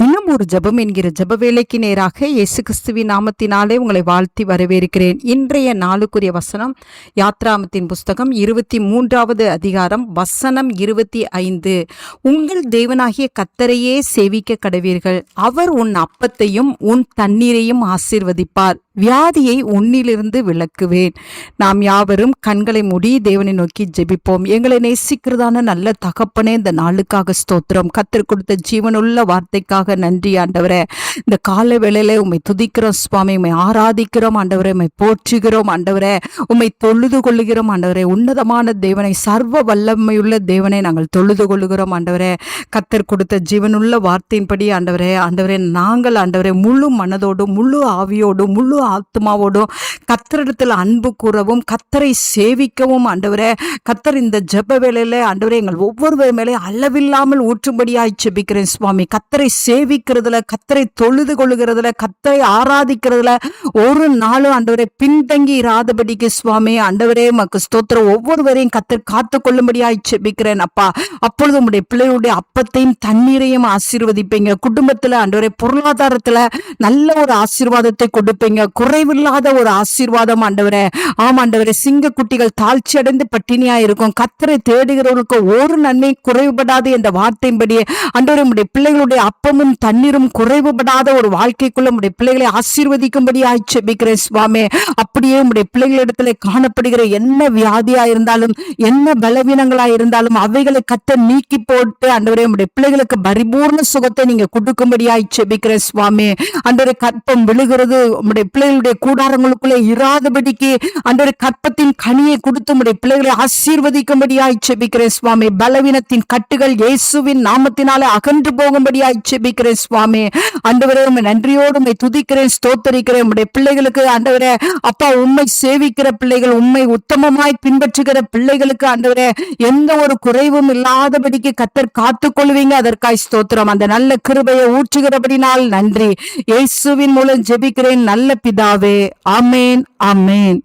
தினம் ஒரு ஜெபம் என்கிற ஜப வேலைக்கு நேராக இயேசு கிறிஸ்துவின் நாமத்தினாலே உங்களை வாழ்த்தி வரவேற்கிறேன். இன்றைய நாளுக்குரிய வசனம் யாத்ராமத்தின் புஸ்தகம் இருபத்தி மூன்றாவது அதிகாரம் வசனம் இருபத்தி ஐந்து. உங்கள் தேவனாகிய கத்தரையே சேவிக்க கடவீர்கள். அவர் உன் அப்பத்தையும் உன் தண்ணீரையும் ஆசிர்வதிப்பார். வியாதியை உன்னிலிருந்து விளக்குவேன் நாம் யாவரும் கண்களை மூடி தேவனை நோக்கி ஜெபிப்போம். எங்களை நேசிக்கிறதான நல்ல தகப்பனே இந்த நாளுக்காக ஸ்தோத்திரம். கத்தர் கொடுத்த ஜீவனுள்ள வார்த்தைக்காக நன்றி ஆண்டவரே. இந்த கால வேளையில உம்மை துதிக்கிறோம் சுவாமி. உம்மை ஆராதிக்கிறோம் ஆண்டவரே. உம்மை போற்றுகிறோம் ஆண்டவரே. உம்மை தொழுது கொள்ளுகிறோம் ஆண்டவரே. உன்னதமான தேவனை சர்வ வல்லமையுள்ள தேவனை நாங்கள் தொழுது கொள்ளுகிறோம் ஆண்டவரே. கத்தர் கொடுத்த ஜீவனுள்ள வார்த்தையின்படி ஆண்டவரே. ஆண்டவரே நாங்கள் ஆண்டவரே முழு மனதோடும் முழு ஆவியோடும் முழு ஆத்மாவோடும் கத்தரிடத்தில் அன்பு கூறவும் கத்தரை சேவிக்கவும் ஆண்டவரே. கத்தர் இந்த ஜெப வேளையில ஆண்டவரே எங்கள் ஒவ்வொருவர் மேலே அளவில்லாமல் ஊற்றும்படியாய் செபிக்கிறேன் சுவாமி. கத்தரை சேவிக்கிறதுல கத்தரை தொழுது கொள்ளுகிறதுல கத்தரை ஆராதிக்கிறதுல ஒரு நாளும் ஆண்டவரை பின்தங்கி இராதபடிக்கு சுவாமி. ஆண்டவரே மக்கு ஸ்தோத்திரம். ஒவ்வொருவரையும் கத்தர் காத்து கொள்ளும்படியாய் செபிக்கிறேன் அப்பா. அப்பொழுது உங்களுடைய பிள்ளையுடைய அப்பத்தையும் தண்ணீரையும் ஆசீர்வதிப்பீங்க. குடும்பத்துல ஆண்டவரே பொருளாதாரத்துல நல்ல ஒரு ஆசீர்வாதத்தை கொடுப்பீங்க. குறைவில்லாத ஒரு ஆசீர்வாதம் ஆண்டவரே. ஆம் சிங்க குட்டிகள் தாழ்ச்சி அடைந்து பட்டினியா இருக்கும். கத்தரை தேடுகிறவர்களுக்கு ஒரு நன்மை குறைவுபடாது என்ற வார்த்தையின்படியே ஆண்டவரே நம்முடைய பிள்ளைகளுடைய அப்பமும் தண்ணீரும் குறைவுபடாத ஒரு வாழ்க்கைக்குள்ள நம்முடைய பிள்ளைகளை ஆசீர்வதிக்கும்படி ஆய்ச்சபிக்கிறேன் சுவாமி. அப்படியே நம்முடைய பிள்ளைகளிடத்துல காணப்படுகிற என்ன வியாதியா இருந்தாலும் என்ன பலவீனங்களா இருந்தாலும் அவைகளை கத்த நீக்கி போட்டு அன்றவரே உடைய பிள்ளைகளுக்கு பரிபூர்ண சுகத்தை நீங்க கொடுக்கும்படியாய் செபிக்கிற சுவாமி. அன்றவரை கற்பம் விழுகிறது நம்முடைய பிள்ளைகளுடைய கூடாரங்களுக்குள்ளே இராதபடிக்கு ஆண்டவரே கற்பத்தின் கனியை கொடுத்து உடைய பிள்ளைகளை ஆசீர்வதிக்கும்படியாய் செபிக்கிறேன் சுவாமி. பலவீனத்தின் கட்டுகள் இயேசுவின் நாமத்தினாலே அகன்று போகும்படியாய் செபிக்கிறேன் சுவாமி. ஆண்டவரே உண்மை நன்றியோடு உண்மை துதிக்கிறேன் ஸ்தோத்தரிக்கிறேன். உடைய பிள்ளைகளுக்கு ஆண்டவரே அப்பா உண்மை சேவிக்கிற பிள்ளைகள் உண்மை உத்தமமாய் பின்பற்றுகிற பிள்ளைகளுக்கு ஆண்டவரே எந்த ஒரு குறைவும் இல்லாதபடிக்கு கத்தர் காத்துக் கொள்வீங்க அதற்காய் ஸ்தோத்திரம். அந்த நல்ல கிருபையை ஊற்றுகிறபடினால் நன்றி. இயேசுவின் மூலம் ஜெபிக்கிறேன். நல்ல பிதாவே அமேன் அமேன்